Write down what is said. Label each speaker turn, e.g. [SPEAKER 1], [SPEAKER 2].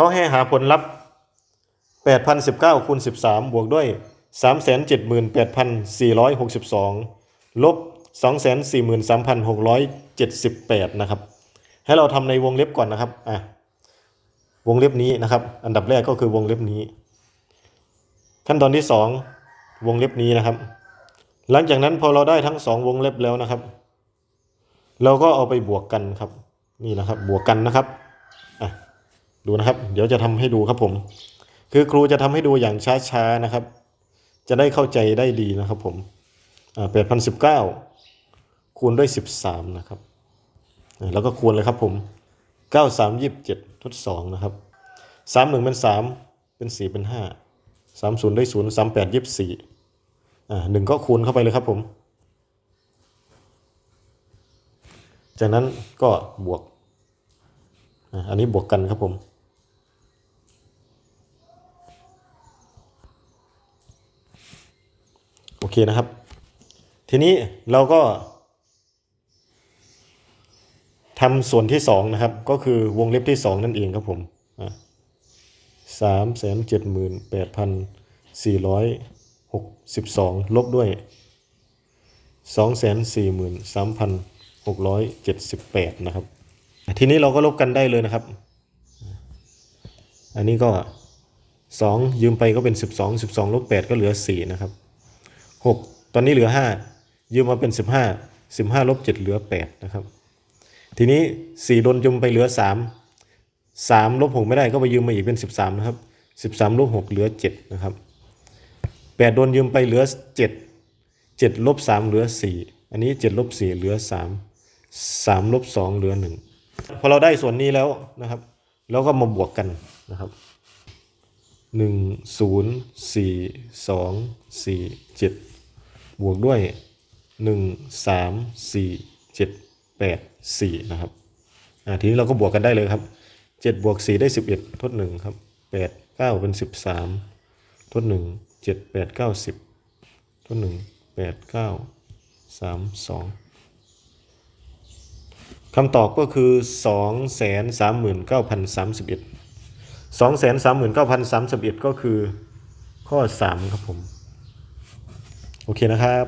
[SPEAKER 1] เขาให้หาผลลัพธ์8,019คูณ13 บวกด้วย 378,462 ลบ 243,678 นะครับ ให้เราทำในวงเล็บก่อนนะครับ อะ วงเล็บนี้นะครับ อันดับแรกก็คือวงเล็บนี้ ขั้นตอนที่ 2 วงเล็บนี้นะครับ หลังจากนั้นพอเราได้ทั้งสองวงเล็บแล้วนะครับ เราก็เอาไปบวกกันครับ นี่นะครับ บวกกันนะครับ อะ ดูนะครับ เดี๋ยวจะทำให้ดูครับผม คือครูจะทำให้ดูอย่างช้าๆนะครับ จะได้เข้าใจได้ดีนะครับผมอ่าแปดพันสิบเก้าคูณด้วยสิบสามนะครับ แล้วก็คูณเลยครับผมเก้าสามยี่สิบเจ็ดทดสองนะครับสามหนึ่งเป็นสามเป็นสี่เป็นห้าสามศูนย์ด้วยศูนย์สามแปดยี่สิบสี่อ่าหนึ่งก็คูณเข้าไปเลยครับผม จากนั้นก็บวกอันนี้บวกกันครับผม โอ เคนะครับ ทีนี้เราก็ทำส่วนที่สองนะครับ ก็คือวงเล็บที่สองนั่นเองครับผมสามแสนเจ็ดหมื่นแปดพันสี่ร้อยหกสิบสองลบด้วยสองแสนสี่หมื่นสามพันหกร้อยเจ็ดสิบแปดนะครับ ทีนี้เราก็ลบกันได้เลยนะครับ อันนี้ก็สองยืมไปก็เป็นสิบสองสิบสองลบแปดก็เหลือสี่นะครับ หกตอนนี้เหลือห้ายืมมาเป็นสิบห้าสิบห้าลบเจ็ดเหลือแปดนะครับ ทีนี้สี่โดนยืมไปเหลือสามสามลบหกไม่ได้ก็ไปยืมมาอีกเป็นสิบสามนะครับสิบสามลบหกเหลือเจ็ดนะครับแปดโดนยืมไปเหลือเจ็ดเจ็ดลบสามเหลือสี่อันนี้เจ็ดลบสี่เหลือสามสามลบสองเหลือหนึ่งพอเราได้ส่วนนี้แล้วนะครับ แล้วก็มาบวกกันนะครับ หนึ่งศูนย์สี่สองสี่เจ็ดบวกด้วยหนึ่งสามสี่เจ็ดแปดสี่นะครับอ่าทีนี้เราก็บวกกันได้เลยครับเจ็ดบวกสี่ได้สิบเอ็ดทดหนึ่งครับแปดเก้าเป็นสิบสามทดหนึ่งเจ็ดแปดเก้าสิบทดหนึ่งแปดเก้าสามสองคำตอบก็คือสองแสนสามหมื่นเก้าพันสามสิบเอ็ด สองแสนสามหมื่นเก้าพันสามสิบเอ็ดก็คือข้อสามครับผม โอเคนะครับ